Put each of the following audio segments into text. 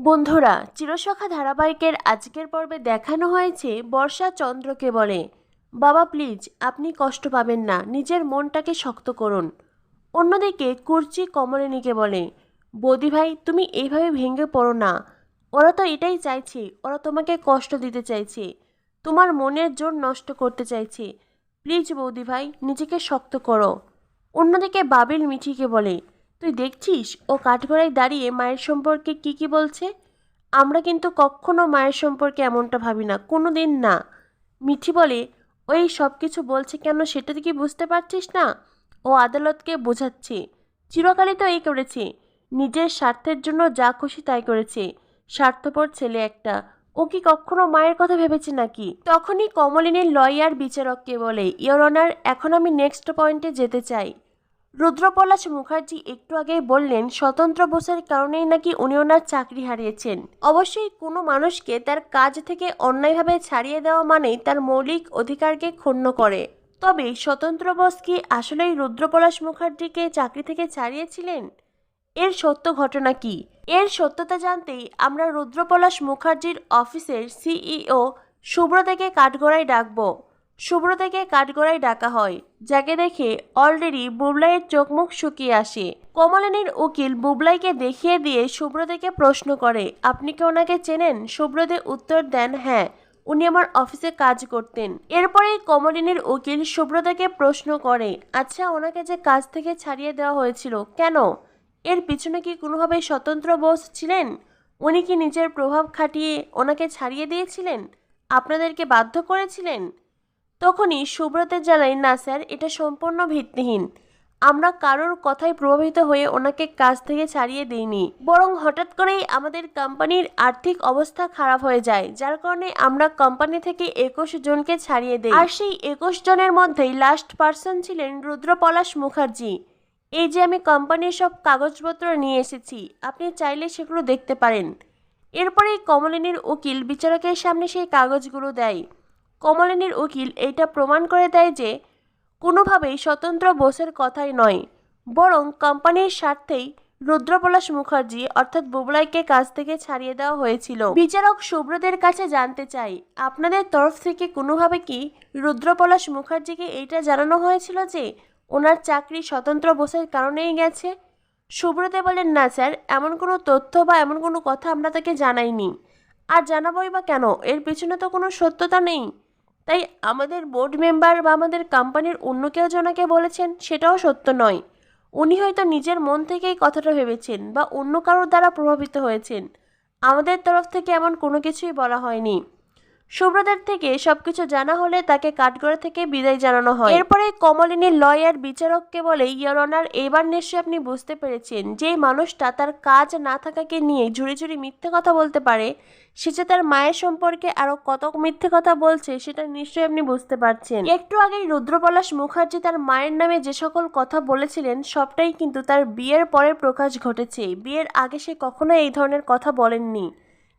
বন্ধুরা, চিরসখা ধারাবাহিকের আজকের পর্বে দেখানো হয়েছে বর্ষা চন্দ্রকে বলে। বাবা প্লিজ আপনি কষ্ট পাবেন না। নিজের মনটাকে শক্ত করুন। অন্যদিকে কুর্চি কমলিনীকে বলে, বৌদি ভাই, তুমি এইভাবে ভেঙে পড়ো না। ওরা তো এটাই চাইছে। ওরা তোমাকে কষ্ট দিতে চাইছে। তোমার মনের জোর নষ্ট করতে চাইছে। প্লিজ বৌদি ভাই, নিজেকে শক্ত করো। অন্যদিকে বাবিল মিঠিকে বলে তুই দেখছিস ও কাঠগড়ায় দাঁড়িয়ে মায়ের সম্পর্কে কি কি বলছে? আমরা কিন্তু কখনো মায়ের সম্পর্কে এমনটা ভাবি না কোনো দিন না। মিঠি বলে, ওই সব কিছু বলছে কেন সেটা কি বুঝতে পারছিস না? ও আদালতকে বোঝাচ্ছে, চিরকালই তো এই করেছে। নিজের স্বার্থের জন্য যা খুশি তাই করেছে। স্বার্থপর ছেলে একটা। ও কি কখনো মায়ের কথা ভেবেছে নাকি? তখনই কমলিনীর লয়ার বিচারককে বলে ইয়র অনার, এখন আমি নেক্সট পয়েন্টে যেতে চাই। রুদ্রপলাশ মুখার্জি একটু আগেই বললেন, স্বতন্ত্র বোসের কারণেই নাকি উনি ওনার চাকরি হারিয়েছেন। অবশ্যই কোনো মানুষকে তার কাজ থেকে অন্যায়ভাবে ছাড়িয়ে দেওয়া মানেই তার মৌলিক অধিকারকে ক্ষুণ্ণ করে। তবে স্বতন্ত্র বোস কি আসলেই রুদ্রপলাশ মুখার্জিকে চাকরি থেকে ছাড়িয়েছিলেন? এর সত্য ঘটনা কি? এর সত্যতা জানতেই আমরা রুদ্রপলাশ মুখার্জির অফিসের সিইও সুব্রতাকে কাঠগড়ায় ডাকবো। সুব্রতাকে কাঠগড়ায় ডাকা হয়, যাকে দেখে অলরেডি বুবলাইয়ের চোখ মুখ শুকিয়ে আসে। কমলিনীর উকিল বুবলাইকে দেখিয়ে দিয়ে সুব্রতাকে প্রশ্ন করে, আপনি কি ওনাকে চেনেন? সুব্রতে উত্তর দেন হ্যাঁ উনি আমার অফিসে কাজ করতেন। এরপরেই কমলিনীর উকিল সুব্রতাকে প্রশ্ন করে আচ্ছা ওনাকে যে কাজ থেকে ছাড়িয়ে দেওয়া হয়েছিল, কেন? এর পিছনে কি কোনোভাবে স্বতন্ত্র বোস ছিলেন? উনি কি নিজের প্রভাব খাটিয়ে ওনাকে ছাড়িয়ে দিয়েছিলেন? আপনাদেরকে বাধ্য করেছিলেন? তখনই সুব্রত জানাই না স্যার, এটা সম্পূর্ণ ভিত্তিহীন। আমরা কারোর কথায় প্রভাবিত হয়ে ওনাকে কাজ থেকে ছাড়িয়ে দিইনি। বরং হঠাৎ করেই আমাদের কোম্পানির আর্থিক অবস্থা খারাপ হয়ে যায়, যার কারণে আমরা কোম্পানি থেকে একুশ জনকে ছাড়িয়ে দিই। আর সেই একুশ জনের মধ্যেই লাস্ট পার্সন ছিলেন রুদ্রপলাশ মুখার্জি। এই যে আমি কোম্পানির সব কাগজপত্র নিয়ে এসেছি, আপনি চাইলে সেগুলো দেখতে পারেন। এরপরেই কমলিনীর উকিল বিচারকের সামনে সেই কাগজগুলো দেয়। কমলিনীর উকিল এইটা প্রমাণ করে দেয় যে কোনোভাবেই স্বতন্ত্র বোসের কথাই নয়, বরং কোম্পানির স্বার্থেই রুদ্রপলাশ মুখার্জি অর্থাৎ বুবলাইকে কাজ থেকে ছাড়িয়ে দেওয়া হয়েছিল। বিচারক সুব্রতের কাছে জানতে চাই, আপনাদের তরফ থেকে কোনোভাবে কি রুদ্রপলাশ মুখার্জিকে এইটা জানানো হয়েছিল যে ওনার চাকরি স্বতন্ত্র বোসের কারণেই গেছে? সুব্রতে বলেন, না স্যার, এমন কোনো তথ্য বা এমন কোনো কথা আমরা তাকে জানাইনি। আর জানাবোই বা কেন? এর পিছনে তো কোনো সত্যতা নেই। তাই আমাদের বোর্ড মেম্বার বা আমাদের কোম্পানির অন্য কেউ জনাকে বলেছেন, সেটাও সত্য নয়। উনি হয়তো নিজের মন থেকেই কথাটা ভেবেছেন বা অন্য কারোর দ্বারা প্রভাবিত হয়েছেন। আমাদের তরফ থেকে এমন কোনো কিছুই বলা হয়নি। সুব্রতের থেকে সবকিছু জানা হলে তাকে কাঠগড়া থেকে বিদায় জানানো হয়। এরপরে কমলিনী লয়ার বিচারককে বলে, ইয়র অনার, এবার নিশ্চয়ই আপনি বুঝতে পেরেছেন যে মানুষটা তার কাজ না থাকাকে নিয়ে ঝুড়ি ঝুড়ি মিথ্যে কথা বলতে পারে। সে যে তার মায়ের সম্পর্কে আরও কত মিথ্যে কথা বলছে, সেটা নিশ্চয়ই আপনি বুঝতে পারছেন। একটু আগেই রুদ্রপলাশ মুখার্জি তার মায়ের নামে যে সকল কথা বলেছিলেন, সবটাই কিন্তু তার বিয়ের পরে প্রকাশ ঘটেছে। বিয়ের আগে সে কখনো এই ধরনের কথা বলেননি।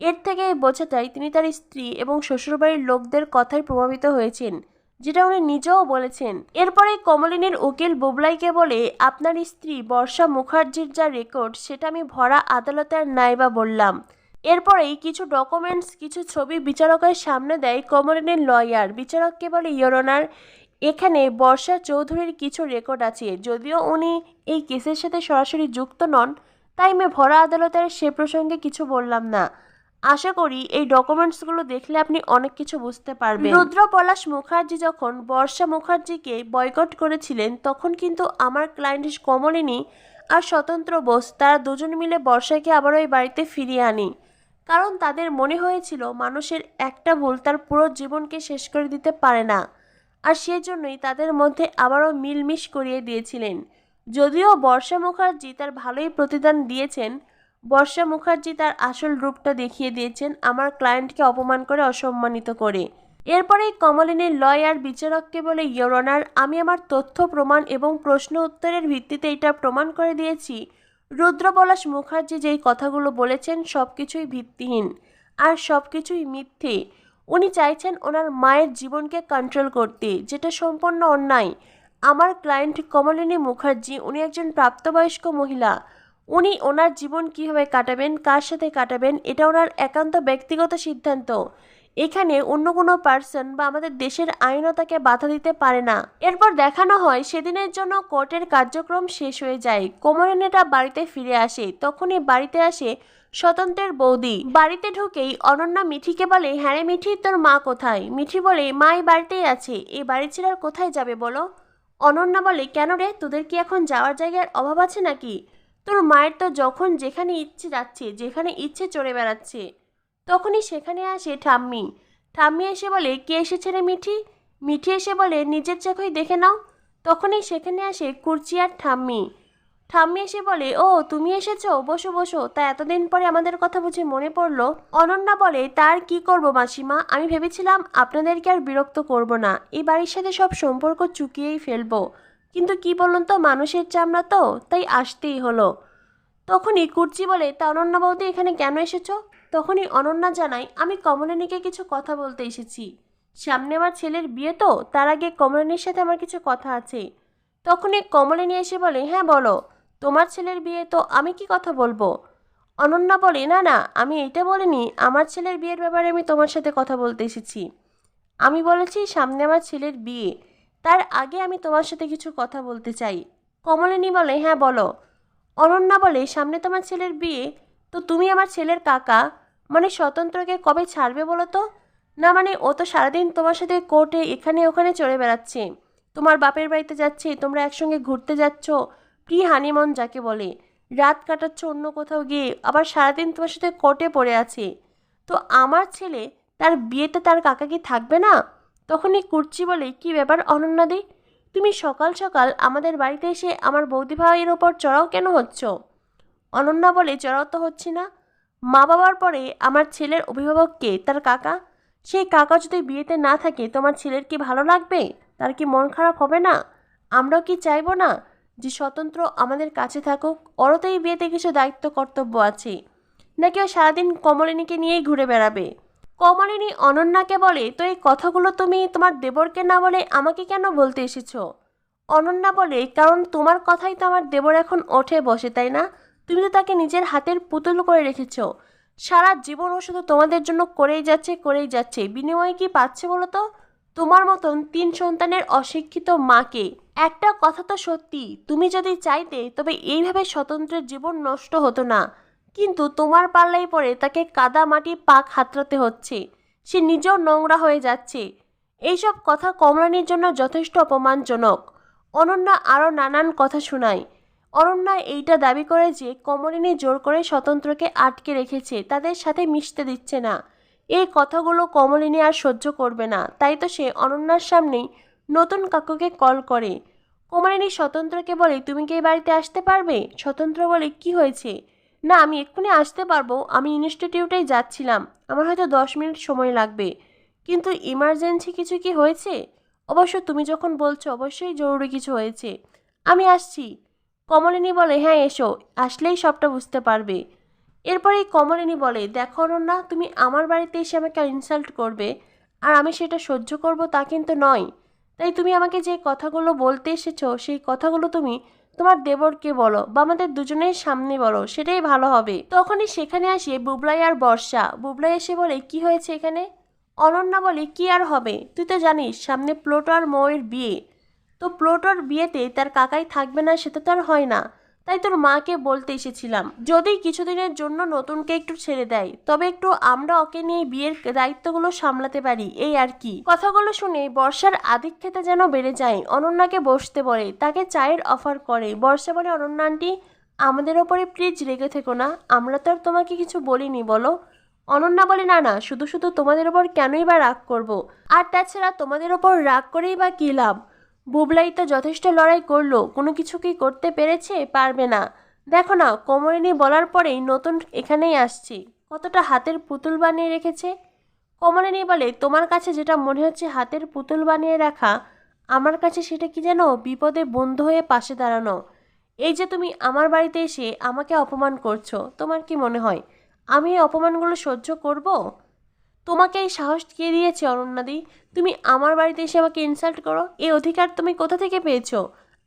এর থেকে বোঝা যায় তিনি তার স্ত্রী এবং শ্বশুরবাড়ির লোকদের কথায় প্রভাবিত হয়েছেন, যেটা উনি নিজেও বলেছেন। এরপরে কমলিনীর উকিল বুবলাইকে বলে, আপনার স্ত্রী বর্ষা মুখার্জির যা রেকর্ড সেটা আমি ভরা আদালতে আর নাইবা বললাম। এরপরেই কিছু ডকুমেন্টস কিছু ছবি বিচারকের সামনে দেয় কমলিনীর লয়ার বিচারককে বলে ইয়রনার এখানে বর্ষা চৌধুরীর কিছু রেকর্ড আছে। যদিও উনি এই কেসের সাথে সরাসরি যুক্ত নন, তাই আমি ভরা আদালতের সে প্রসঙ্গে কিছু বললাম না। আশা করি এই ডকুমেন্টসগুলো দেখলে আপনি অনেক কিছু বুঝতে পারবেন। রুদ্র পলাশ মুখার্জি যখন বর্ষা মুখার্জিকে বয়কট করেছিলেন, তখন কিন্তু আমার ক্লায়েন্ট কমলিনী আর স্বতন্ত্র বোস তারা দুজন মিলে বর্ষাকে আবার ওই বাড়িতে ফিরিয়ে আনি। কারণ তাদের মনে হয়েছিল মানুষের একটা ভুল তার পুরো জীবনকে শেষ করে দিতে পারে না। আর সেজন্যই তাদের মধ্যে আবারও মিলমিশ করিয়ে দিয়েছিলেন। যদিও বর্ষা মুখার্জি তার ভালোই প্রতিদান দিয়েছেন বর্ষা মুখার্জি তার আসল রূপটা দেখিয়ে দিয়েছেন আমার ক্লায়েন্টকে অপমান করে অসম্মানিত করে। এরপরেই কমলিনীর লয়ার বিচারককে বলে ইয়োর অনার আমি আমার তথ্য প্রমাণ এবং প্রশ্ন উত্তরের ভিত্তিতে এটা প্রমাণ করে দিয়েছি। রুদ্রপলাশ মুখার্জি যেই কথাগুলো বলেছেন সব কিছুই ভিত্তিহীন আর সব কিছুই মিথ্যে। উনি চাইছেন ওনার মায়ের জীবনকে কন্ট্রোল করতে, যেটা সম্পূর্ণ অন্যায়। আমার ক্লায়েন্ট কমলিনী মুখার্জি, উনি একজন প্রাপ্তবয়স্ক মহিলা। উনি ওনার জীবন কীভাবে কাটাবেন, কার সাথে কাটাবেন, এটা ওনার একান্ত ব্যক্তিগত সিদ্ধান্ত। এখানে অন্য কোনো পার্সন বা আমাদের দেশের আইনও তাকে বাধা দিতে পারে না। এরপর দেখানো হয় সেদিনের জন্য কোর্টের কার্যক্রম শেষ হয়ে যায়। কোমরেনেটা বাড়িতে ফিরে আসে। তখনই বাড়িতে আসে স্বতন্ত্রের বৌদি। বাড়িতে ঢুকেই অনন্যা মিঠিকে বলে হ্যাঁ মিঠি, তোর মা কোথায়? মিঠি বলে, মা এই বাড়িতেই আছে। এই বাড়ি ছেড়ে কোথায় যাবে বলো? অনন্যা বলে, কেন রে? তোদের কি এখন যাওয়ার জায়গার অভাব আছে নাকি? তোর মায়ের তো যখন যেখানে ইচ্ছে যাচ্ছে, যেখানে ইচ্ছে চড়ে বেড়াচ্ছে, তখনই সেখানে আসে ঠাম্মি। ঠাম্মি এসে বলে, কে এসেছে রে মিঠি? মিঠি এসে বলে, নিজের চোখেই দেখে নাও। তখনই সেখানে আসে কুর্চি আর ঠাম্মি। ঠাম্মি এসে বলে, ও, তুমি এসেছ? বসো বসো। তা এতদিন পরে আমাদের কথা বুঝে মনে পড়ল। অনন্যা বলে, তার কি করব মাসিমা? আমি ভেবেছিলাম আপনাদেরকে আর বিরক্ত করব না। এই বাড়ির সাথে সব সম্পর্ক চুকিয়েই ফেলব। কিন্তু কি বলুন তো, মানুষের চামড়া তো, তাই আসতেই হলো। তখনই কুর্চি বলে, তা অনন্যা বৌদি এখানে কেন এসেছ? তখনই অনন্যা জানায়, আমি কমলিনীকে কিছু কথা বলতে এসেছি। সামনে আমার ছেলের বিয়ে তো, তার আগে কমলিনীর সাথে আমার কিছু কথা আছে। তখনই কমলিনী এসে বলে হ্যাঁ বলো, তোমার ছেলের বিয়ে তো আমি কি কথা বলব? অনন্যা বলে, না না, আমি এটা বলিনি, আমার ছেলের বিয়ের ব্যাপারে আমি তোমার সাথে কথা বলতে এসেছি। আমি বলেছি সামনে আমার ছেলের বিয়ে তার আগে আমি তোমার সাথে কিছু কথা বলতে চাই। কমলিনী বলে হ্যাঁ বলো। অনন্যা বলে, সামনে তোমার ছেলের বিয়ে, তো তুমি আমার ছেলের কাকা মানে স্বতন্ত্রকে কবে ছাড়বে বলো তো? না মানে ও তো সারাদিন তোমার সাথে কোর্টে এখানে ওখানে চড়ে বেড়াচ্ছে। তোমার বাপের বাড়িতে যাচ্ছে, তোমরা একসঙ্গে ঘুরতে যাচ্ছ। প্রি হানিমন যাকে বলে, রাত কাটাচ্ছ অন্য কোথাও গিয়ে, আবার সারাদিন তোমার সাথে কোর্টে পড়ে আছে। তো আমার ছেলে, তার বিয়েতে তার কাকা কি থাকবে না? তখনই কুর্চি বলে, কি ব্যাপার অনন্যাদি? তুমি সকাল সকাল আমাদের বাড়িতে এসে আমার বৌদি ভাইয়ের ওপর চড়াও কেন হচ্ছ? অনন্যা বলে, চড়াও তো হচ্ছি না। মা বাবার পরে আমার ছেলের অভিভাবককে তার কাকা? সেই কাকা যদি বিয়েতে না থাকে, তোমার ছেলের কি ভালো লাগবে? তার কি মন খারাপ হবে না? আমরাও কি চাইব না যে স্বতন্ত্র আমাদের কাছে থাকুক? ওরও তো এই বিয়েতে কিছু দায়িত্ব কর্তব্য আছে। নাকি ও সারাদিন কমলিনীকে নিয়েই ঘুরে বেড়াবে? কমলিনী অনন্যাকে বলে, তো এই কথাগুলো তুমি তোমার দেবরকে না বলে আমাকে কেন বলতে এসেছ? অনন্যা বলে, কারণ তোমার কথাই তো আমার দেবর এখন ওঠে বসে, তাই না? তুমি তো তাকে নিজের হাতের পুতুল করে রেখেছো। সারা জীবন ও শুধু তোমাদের জন্য করেই যাচ্ছে করেই যাচ্ছে। বিনিময়ে কি পাচ্ছে বলো তো? তোমার মতন তিন সন্তানের অশিক্ষিত মাকে। একটা কথা তো সত্যি, তুমি যদি চাইতে, তবে এইভাবে স্বতন্ত্রের জীবন নষ্ট হতো না। কিন্তু তোমার পাল্লাই পড়ে তাকে কাদা মাটি পাক হাতড়াতে হচ্ছে। সে নিজেও নোংরা হয়ে যাচ্ছে। এইসব কথা কমলানির জন্য যথেষ্ট অপমানজনক। অনন্যা আরও নানান কথা শোনায়। অনন্যা এইটা দাবি করে যে কমলিনী জোর করে স্বতন্ত্রকে আটকে রেখেছে, তাদের সাথে মিশতে দিচ্ছে না। এই কথাগুলো কমলিনী আর সহ্য করবে না, তাই তো সে অনন্যার সামনেই নতুন কাকুকে কল করে। কমলিনী স্বতন্ত্রকে বলে, তুমি কি এই বাড়িতে আসতে পারবে? স্বতন্ত্র বলে কি হয়েছে? না, আমি এক্ষুনি আসতে পারব। আমি ইনস্টিটিউটেই যাচ্ছিলাম। আমার হয়তো দশ মিনিট সময় লাগবে। কিন্তু ইমার্জেন্সি কিছু কি হয়েছে? অবশ্য তুমি যখন বলছো, অবশ্যই জরুরি কিছু হয়েছে। আমি আসছি। কমলিনী বলে হ্যাঁ এসো। আসলেই সবটা বুঝতে পারবে। এরপরেই কমলিনী বলে, দেখো না তুমি আমার বাড়িতে এসে আমাকে ইনসাল্ট করবে। আর আমি সেটা সহ্য করব তা কিন্তু নয়। তাই তুমি আমাকে যে কথাগুলো বলতে এসেছ, সেই কথাগুলো তুমি তোমার দেবরকে বলো বা আমাদের দুজনের সামনে বলো, সেটাই ভালো হবে। তখনই সেখানে আসে বুবলাই আর বর্ষা। বুবলাই এসে বলে, কি হয়েছে এখানে? অনন্যা বলে, কি আর হবে? তুই তো জানিস, সামনে প্লোটো আর ময়ের বিয়ে। তো প্লোটোর বিয়েতে তার কাকাই থাকবে না, সেটা তো আর হয় না। তাই তোর মাকে বলতে এসেছিলাম, যদি কিছুদিনের জন্য নতুনকে একটু ছেড়ে দেয়, তবে একটু আমরা ওকে নিয়ে বিয়ের দায়িত্বগুলো সামলাতে পারি, এই আর কি। কথাগুলো শুনে বর্ষার আধিক্যতা যেন বেড়ে যায়, অনন্যাকে বসতে বলে, তাকে চায়ের অফার করে। বর্ষা বলে, অনন্যা আন্টি, আমাদের ওপরে প্লিজ রেগে থেকো না, আমরা তো আর তোমাকে কিছু বলিনি, বলো। অনন্যা বলে, না না, শুধু শুধু তোমাদের ওপর কেনই বা রাগ করব। আর তাছাড়া তোমাদের ওপর রাগ করেই বা কী লাভ? বুবলাই তো যথেষ্ট লড়াই করল, কোনো কিছু কি করতে পেরেছে পারবে না। দেখো না, কোমরিনী বলার পরেই নতুন এখানেই আসছি। কতটা হাতের পুতুল বানিয়ে রেখেছে? কমলিনী বলে, তোমার কাছে যেটা মনে হচ্ছে হাতের পুতুল বানিয়ে রাখা, আমার কাছে সেটা কি যেন বিপদে বন্ধু হয়ে পাশে দাঁড়ানো। এই যে তুমি আমার বাড়িতে এসে আমাকে অপমান করছ, তোমার কি মনে হয়? আমি এই অপমানগুলো সহ্য করব? তোমাকে এই সাহস কে দিয়েছে অনন্যাদি তুমি আমার বাড়িতে এসে আমাকে ইনসাল্ট করো? এই অধিকার তুমি কোথা থেকে পেয়েছ?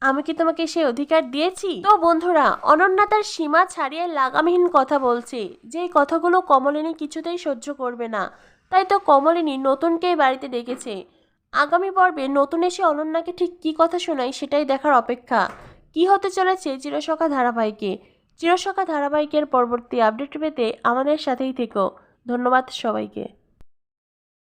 আমি কি তোমাকে সেই অধিকার দিয়েছি? তো বন্ধুরা, অনন্যা তার সীমা ছাড়িয়ে লাগামহীন কথা বলছে যেই কথাগুলো কমলিনী কিছুতেই সহ্য করবে না। তাই তো কমলিনী নতুনকেই বাড়িতে ডেকেছে। আগামী পর্বে নতুন এসে অনন্যাকে ঠিক কী কথা শোনায় সেটাই দেখার অপেক্ষা। কি হতে চলেছে চিরসখা ধারাবাহিকে? চিরসখা ধারাবাহিকের পরবর্তী আপডেট পেতে আমাদের সাথেই থেকো। ধন্যবাদ সবাইকে।